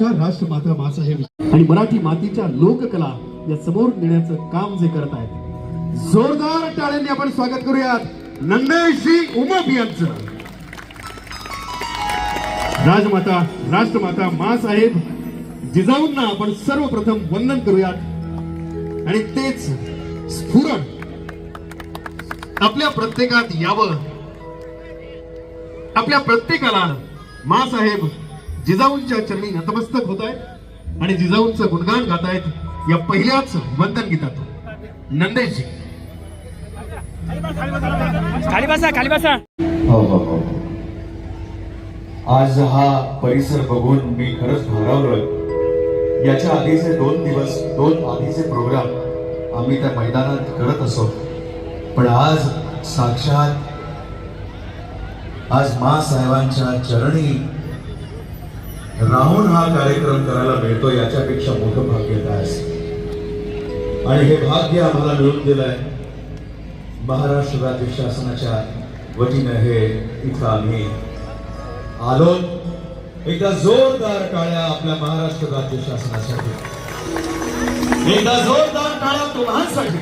राजमाता राष्ट्रमाता मासाहेब आणि मराठी मातीच्या लोककला या समोर नेण्याचं काम जे करत आहेत. जोरदार टाळ्यांनी आपण स्वागत करूयात. नंदेशी उमप यांचं. राजमाता राष्ट्रमाता मासाहेब जिजाऊंना आपण सर्वप्रथम वंदन करूयात. आणि तेच स्फुरण आपल्या प्रत्येकात यावं. आपल्या प्रत्येकाला मासाहेब जिजाऊंच्या चरणी नतमस्तक होत आहेत आणि जिजाऊंचं गुणगान गात आहेत या पहिल्याच वंदन गीतात नंदेशजी. खाली बसा खाली बसा. हो हो हो. आज हा परिसर बघून मी खरंच भारावलोय याच्या आधीचे दोन दिवस दोन आधीचे प्रोग्राम आम्ही त्या मैदानात करत असो. पण आज साक्षात आज मा साहेबांच्या चरणी राहून हा कार्यक्रम करायला मिळतो याच्यापेक्षा मोठं भाग्य काय असेल? आणि हे भाग्य आम्हाला मिळून दिलंय महाराष्ट्र राज्य शासनाच्या वतीनं हे इथं आम्ही आलो. एकदा जोरदार टाळ्या आपल्या महाराष्ट्र राज्य शासनासाठी. एकदा जोरदार टाळ्या तुम्हासाठी.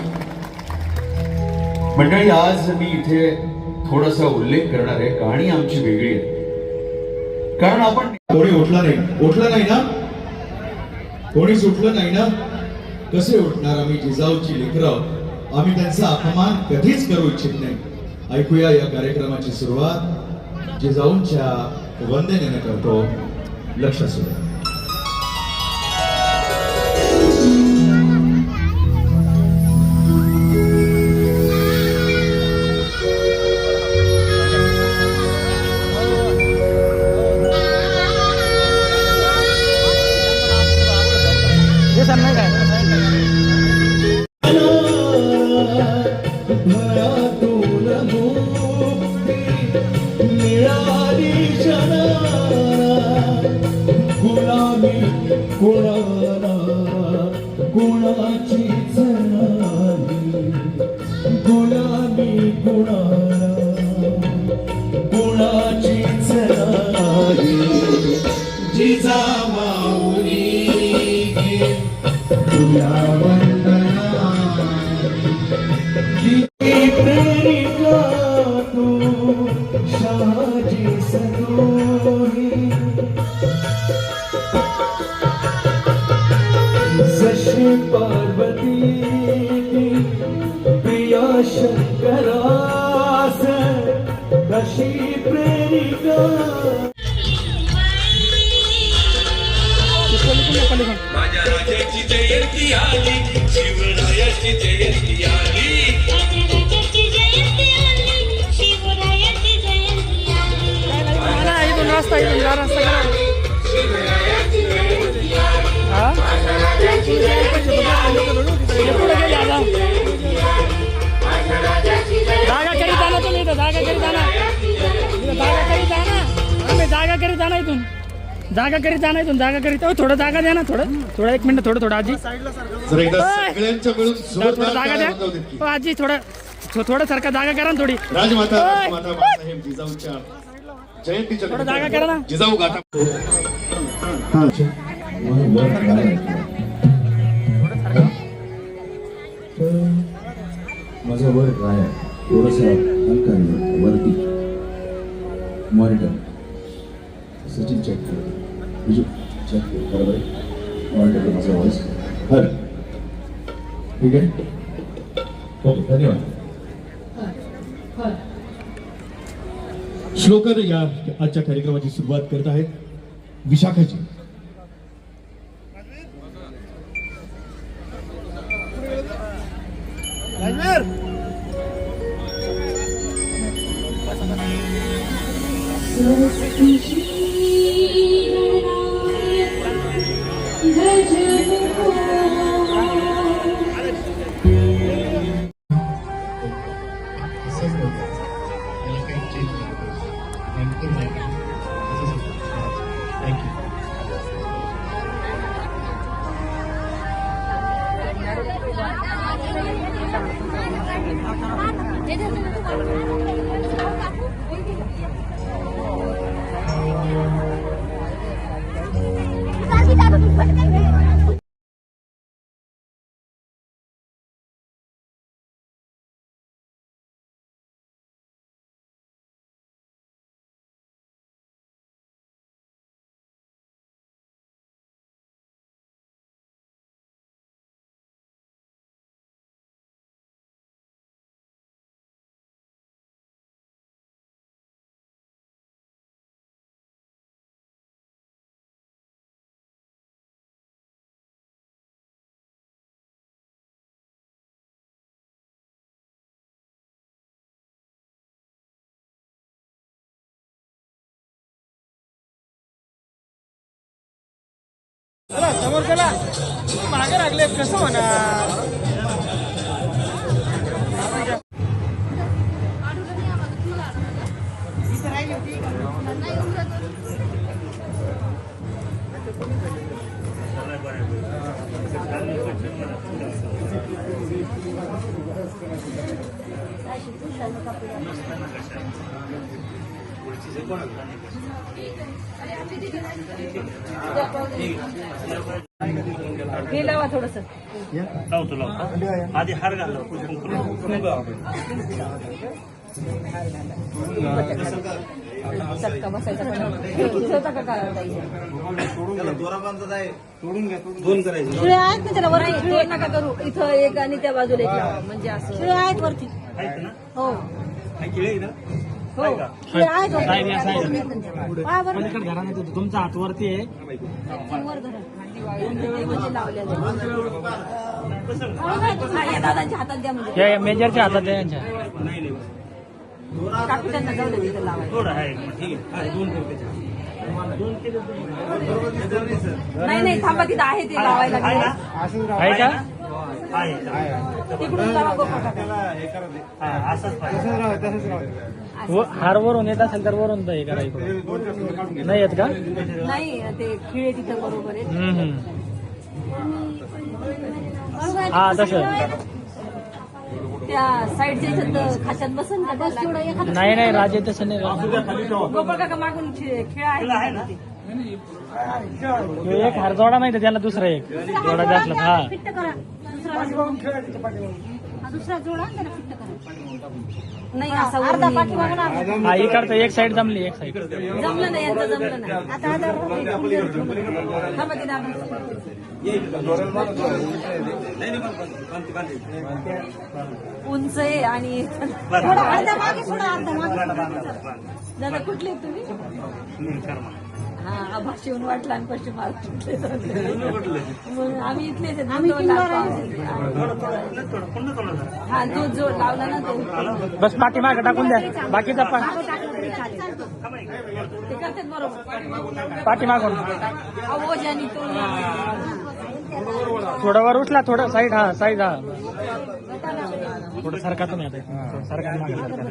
मंडळी आज मी इथे थोडासा उल्लेख करणार आहे. कहाणी आमची वेगळी आहे. कारण आपण कोणी उठलं नाही. उठलं नाही ना? कोणीच उठलं नाही ना? कसे उठणार आम्ही जिजाऊची लेकरं? आम्ही त्यांचा अपमान कधीच करू इच्छित नाही. ऐकूया या कार्यक्रमाची सुरुवात. जिजाऊंच्या वंदनेनं करतो. लक्ष असू जिजा माऊली तुला रस्ता इथून जा रस्ता करा. हा? पुढे गेले आता. जागा करीत आणा तुम्ही इथं जागा करीत आणा जागा करीत आणा तुम्ही जागा करीत आणा इथून. जागा करीत आणा इथून जागा करीत थोडं जागा द्या ना थोडं. थोडं एक मिनिट थोडं थोडं आजी. थोडं जागा द्या. हो, आजी थोडं थोडं सारखं जागा करा ना थोडी. राजमाता जिजाऊच्या जयंतीच्या करा ना. जिजाऊ गाथा. माझा वर काय आहे? थोडंसं हलका वरती. मॉनिटर सचिन चेक कर. बिजू चेक कर. बरोबर मॉनिटर माझा वॉइस हर. ठीक आहे? ओके धन्यवाद श्लोकर या आजच्या कार्यक्रमाची सुरुवात करत आहेत विशाखाजी Thank समोर चला. मागे लागले कसं होणार? आधी हार घाललो चटका बसायचा ठेवता का काढा शिळे आहेत ना त्याला वरती? शिळे नका करू. इथं एक आणि त्या बाजूला एक लावा. म्हणजे असं. शिळे आहेत वरती. आहेत ना? हो. हो. शिळे आहेत वरती. तुमचा हात वरती आहे. वर धरा. दादांच्या हातात द्या म्हणजे मेजरच्या हातात आहे यांच्या. काकू त्यांना जाऊ दे तिथं लावायला थोडं आहे ठीक आहे दोन दोन केले नाही नाही थांबा तिथं आहे ते लावायला. आहे का? तिकडून लावा. हा, असंच पाहिजे. व- हार वरून येत असेल तर वरून हे नाही येत का? नाही ते खिळे तिथं बरोबर आहे. हा तसं. त्या साईडच्या खात्यात बसन का त्याला? नाही नाही राजे तसं नाही. गोपाळ काका मागून खिळे खिळे आहे ना? एक हार जोडा नाही तर त्याला दुसरा एक. जोडा जास्त हा. दुसरा दुसरा जोडा त्याला फिट्ट करा. नाही असा अर्धा हा इकडचं एक साईड जमली एक साईड जमलं नाही यांचं जमलं नाही. आता. उंच आहे आणि थोडा अर्धा मागे सोडा अर्धा मागे. दादा कुठले आहेत तुम्ही? हा वाटला आणि पश्चिम महाराष्ट्रातले आम्ही इथलेच आहेत. हा जो जो लावला ना तो. बस पाठी मागे टाकून द्या. बाकीचा पण. ते करतात बरोबर. पाठी मागून. आवाज आणि तो थोडं वर उचला थोडं साईड हा साईड हा. थोडं सरका तुम्ही आता. सरका मागे सरका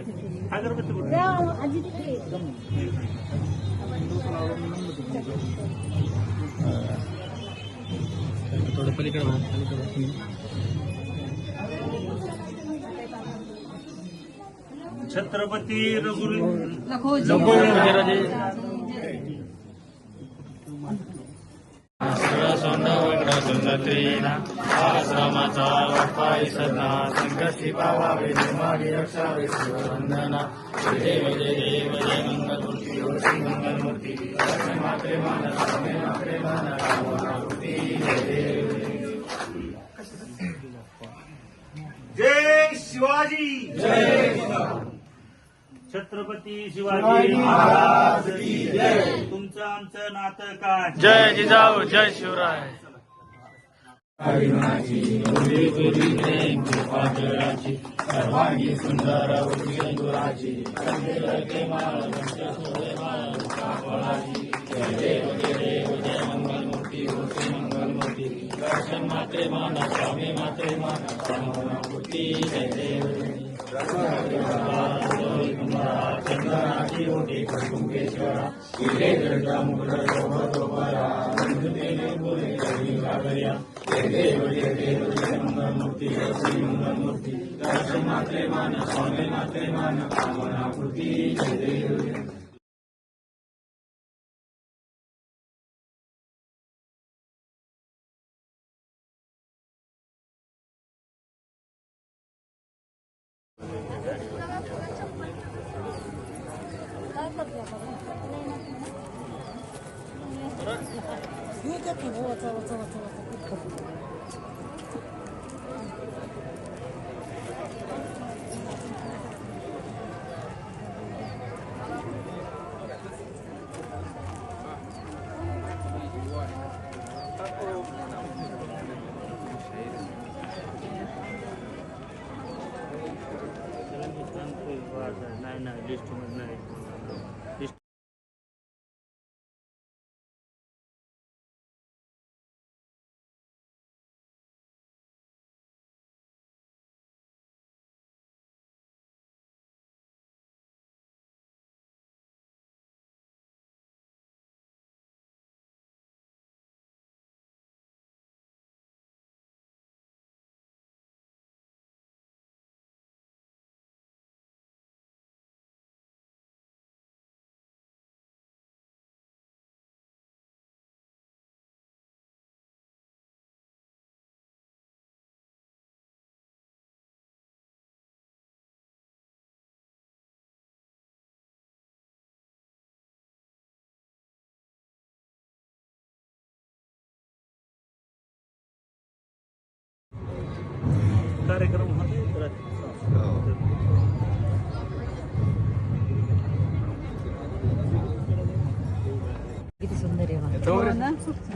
थोडं पलीकडे वळा, पलीकडे छत्रपती रघुरी वगैरे आश्रमाचा पायी सदा संकष्टी पावावे रक्षावे वंदना. देव जय देव जय मंगलमूर्ती जय देव जय शिवाजी. छत्रपती शिवाजी महाराज की जय. तुमचं आमचं नातं काय? जय जिजाऊ जय शिवराय. दर्शन मात्रे मान स्वामी मात्रे मान. मूर्ती जय देव. चंदनाची होती कुंकेश्वरा किल्ले गडा मुकुट शोभतोपरा बंधुतेने बोले करी गागर्या जय देव जय देव जय मंगलमूर्ती जय श्री मंगलमूर्ती दर्शन मात्रे मान स्वामी मात्रे मान कामना पूर्ती जय цело, цело, цело. Thank you.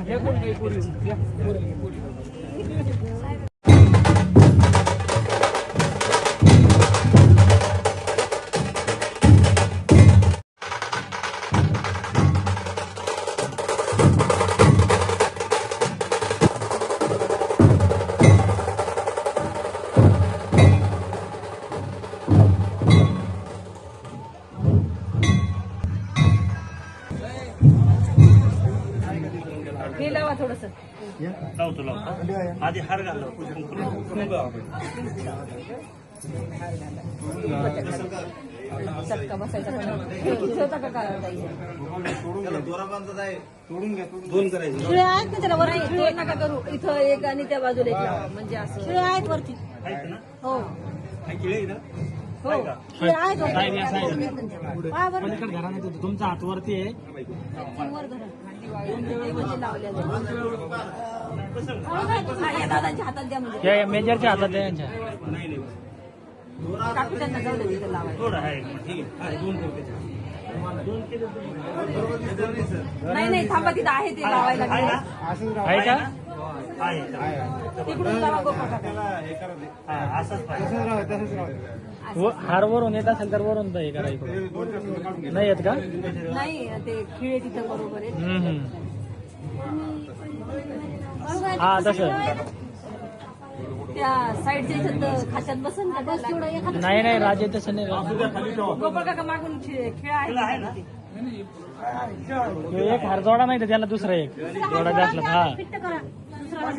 देव नाही नाही आधी हार घाल चटका बसायचा पण इथे होता का काळा ताई? शिळे आहेत ना त्याला वरती? नका करू. इथं एक आणि त्या बाजूला एक लावा. म्हणजे असं. शिळे आहेत वरती. आहेत ना? हो. किळे ना हो. शिळे आहेत वरती. पाय बरं. तुमचा हात वरती आहे. हा, दादांच्या हातात द्या म्हणजे. त्या मेजरच्या हातात आहे यांच्या. नाही नाही काकू त्यांना जाऊ दे तिथं लावायला थोडं आहे ठीक आहे. हा, दोन करते दोन केले नाही नाही थांबा तिथं आहे ते लावायला. आहे ना? आहे का? आहे तिकडून लावा गोपाळ काका. हा, असंच पाहिजे व- हार वरून येत असेल तर वरून हे करा इकडून. नाही येत का? नाही ते खिळे तिथं बरोबर आहे हम्म, हम्म. हा तसं. त्या साईडच्या इथं खात्यात बसन का? बस तेवढं एखादं नाही नाही राजे तसं नाही राहत. गोपाळ काका मागून खिळे खिळे आहे ना? ते. तो एक हार जोडा नाही तर त्याला दुसरा एक. जोडा जास्त हा. फिट्ट करा. दुसरा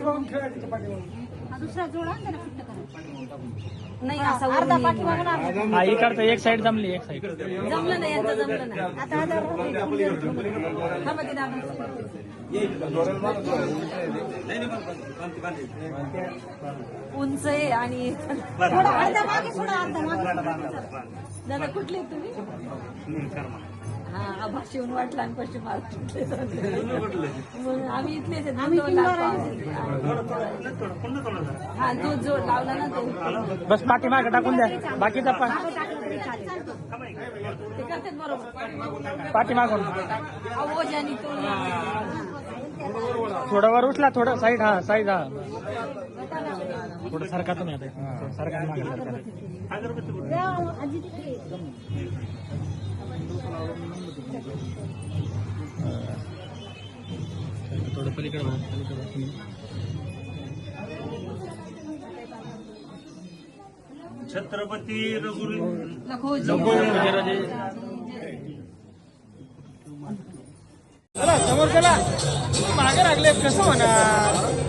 दुसरा जोडा आणि त्याला फिट्ट करा. नाही असा अर्धा पाठी हा इकडचं एक साईड जमली. एक साईड. जमलं नाही यांचं जमलं नाही. आता ते. उंच आहे आणि थोडा अर्धा मागे सोडा अर्धा मागे. दादा कुठले तुम्ही? हा भाषे येऊन वाटला आणि पश्चिम आम्ही इथलेच. हा जो जोड लावला ना तो. बस पाठी मागे टाकून द्या. बाकीचा पा ते करतात बरोबर. पाठी मागून. आवाज आणि तो थोडं वर उचला थोडं साईड हा साईड हा. थोडं सरका तुम्ही आता सरका मागे सरका थोडं पलीकडे. छत्रपती रघुरी चला समोर चला. मागे लागले कसं म्हणा